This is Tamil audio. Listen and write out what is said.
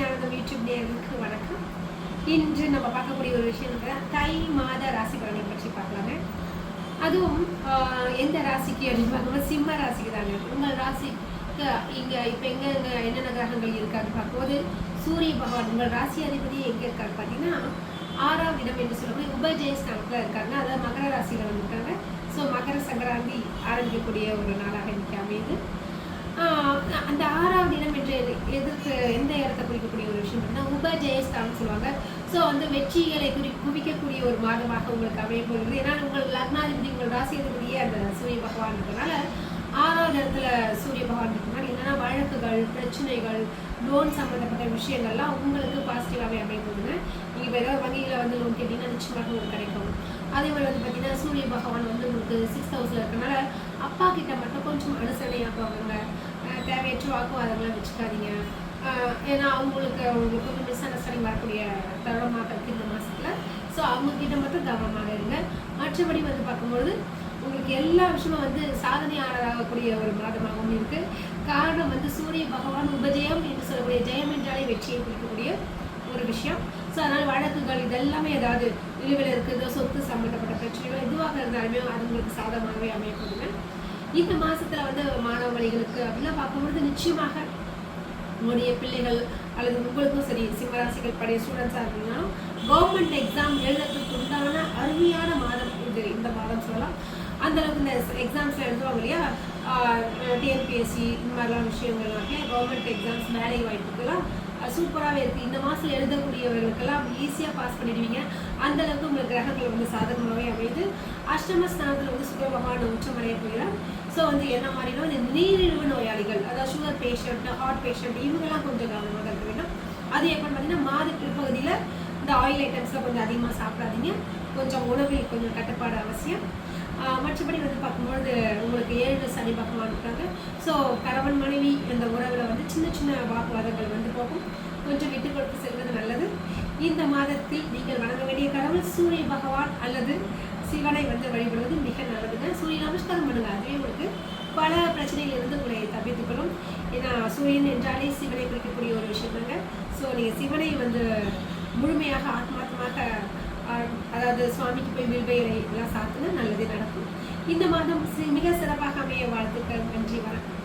ஞானதம் யூடியூப் நேர்களுக்கு வணக்கம். இன்று நம்ம பார்க்கக்கூடிய ஒரு விஷயம் தை மாத ராசி பலனை பற்றி பார்க்கலாங்க அதுவும் எந்த ராசிக்கு அப்படின்னு பார்க்கும்போது சிம்ம ராசிக்கு தாங்க. உங்கள் ராசிக்கு இங்கே இப்போ எங்கே எங்கே என்னென்ன கிரகங்கள் இருக்கான்னு பார்க்கும்போது சூரிய பகவான் உங்கள் ராசி அதிபதி எங்கே இருக்காரு பார்த்தீங்கன்னா ஆறாம் இடம் என்று சொல்லக்கூடிய உபஜயஸ்தானத்தில் இருக்காங்க அதாவது மகர ராசியில் வந்திருக்காங்க. ஸோ மகர சங்கராந்தி ஆரம்பிக்கக்கூடிய ஒரு நாளாக இன்னைக்கு அமையுது. அந்த ஆறாவது இடம் என்று எதிர்த்து எந்த இடத்தை குறிக்கக்கூடிய ஒரு விஷயம் அப்படின்னா உபஜெயஸ்தானம் சொல்லுவாங்க. ஸோ வந்து வெற்றிகளை குறி குவிக்கக்கூடிய ஒரு மாதமாக உங்களுக்கு அமைய போகிறது. ஏன்னா உங்கள் லக்னாதிபதி உங்கள் ராசியதிபதியே அந்த சூரிய பகவான் இருக்கனால ஆறாவது இடத்துல சூரிய பகவான் இருக்கனால என்னன்னா வழக்குகள் பிரச்சனைகள் லோன் சம்மந்தப்பட்ட விஷயங்கள்லாம் உங்களுக்கு பாசிட்டிவாகவே அமைய போகுதுங்க. நீங்கள் இப்போ ஏதாவது வங்கியில் வந்து லோன் கேட்டிங்கன்னா நிச்சயமாக உங்களுக்கு கிடைக்கும். அதே மாதிரி வந்து பார்த்தீங்கன்னா சூரிய பகவான் வந்து உங்களுக்கு சிக்ஸ் ஹவுஸில் இருக்கனால அப்பா கிட்ட மட்டும் கொஞ்சம் அனுசரணையாக போவாங்க தேவையற்ற வாக்குவாதங்கள்லாம் வச்சுக்காதீங்க. ஏன்னா அவங்களுக்கு அவங்களுக்கு கொஞ்சம் மிஸ் அண்டர்ஸ்டாண்டிங் வரக்கூடிய தருணமாக இருக்குது இந்த மாதத்தில் ஸோ அவங்கக்கிட்ட மட்டும் கவனமாக இருங்க. மற்றபடி வந்து பார்க்கும்பொழுது உங்களுக்கு எல்லா விஷயமும் வந்து சாதனையாளராகக்கூடிய ஒரு மாதமாகவும் இருக்குது காரணம் வந்து சூரிய பகவான் உபஜயம் என்று சொல்லக்கூடிய ஜெயம் என்றாலே வெற்றியை குறிக்கக்கூடிய ஒரு விஷயம். ஸோ அதனால் வழக்குகள் இதெல்லாமே ஏதாவது நிலுவையில் இருக்குதோ சொத்து சம்மந்தப்பட்ட பிரச்சனைகள் எதுவாக இருந்தாலுமே அது உங்களுக்கு சாதகமாகவே அமையப்படுங்க இந்த மாசத்துல வந்து மாணவர்களுக்கு அப்படிலாம் பார்க்கும்பொழுது நிச்சயமாக உங்களுடைய பிள்ளைகள் அல்லது உங்களுக்கும் சரி சிம்மராசிகள் படைய ஸ்டூடெண்ட்ஸாக இருந்தாலும் கவர்மெண்ட் எக்ஸாம் எழுதுறதுக்கு உண்டான அருமையான மாதம் அந்தளவுக்கு இந்த எக்ஸாம்ஸில் எழுதுவாங்க இல்லையா? டிஎன்பிஎஸ்சி இந்த மாதிரிலாம் விஷயங்கள் கவர்மெண்ட் எக்ஸாம்ஸ் வேலை வாய்ப்புக்கெல்லாம் சூப்பராகவே இருக்குது இந்த மாதத்தில் எழுதக்கூடியவர்களுக்கெல்லாம் ஈஸியாக பாஸ் பண்ணிடுவீங்க. அந்த அளவுக்கு உங்களுக்கு கிரகங்கள் வந்து சாதகமாகவே அமையுது. அஷ்டம ஸ்தானத்தில் வந்து சுக்கர பகவான் உச்சமடைய போயிடும் ஸோ வந்து என்ன மாதிரினா இந்த நீரிழிவு நோயாளிகள் அதாவது சுகர் பேஷண்ட் ஹார்ட் பேஷண்ட் இவங்கெல்லாம் கொஞ்சம் கவனமாக இருக்க வேண்டும். அது எப்படின்னு பார்த்தீங்கன்னா மாத பிற்பகுதியில் இந்த ஆயில் ஐட்டம்ஸ்லாம் கொஞ்சம் அதிகமாக சாப்பிடாதீங்க. கொஞ்சம் உணவில் கொஞ்சம் கட்டுப்பாடு அவசியம். மற்றபடி வந்து பார்க்கும்பொழுது உங்களுக்கு ஏழு சனி பகவான் இருக்காங்க. ஸோ கணவன் மனைவி இந்த உறவில் வந்து சின்ன சின்ன வாக்குவாதங்கள் வந்து போகும். கொஞ்சம் விட்டு கொடுத்து செல்வது நல்லது. இந்த மாதத்தில் நீங்கள் வணங்க வேண்டிய கடவுள் சூரிய பகவான் அல்லது சிவனை வந்து வழிபடுவது மிக நல்லதுங்க. சூரிய நமஸ்காரம் பண்ணுங்க. அதுவே உங்களுக்கு பல பிரச்சனையிலிருந்து உங்களை தப்பித்துக்கொள்ளும் ஏன்னா சூரியன் என்றாலே சிவனை குறிக்கக்கூடிய ஒரு விஷயம் தாங்க. ஸோ நீங்கள் சிவனை வந்து முழுமையாக ஆத்மார்த்தமாக அதாவது சுவாமிக்கு போய் வில்வையரை எல்லாம் சாத்துனா நல்லதே நடக்கும். இந்த மாதம் மிக சிறப்பாக அமைய வாழ்த்துக்கள். நன்றி வணக்கம்.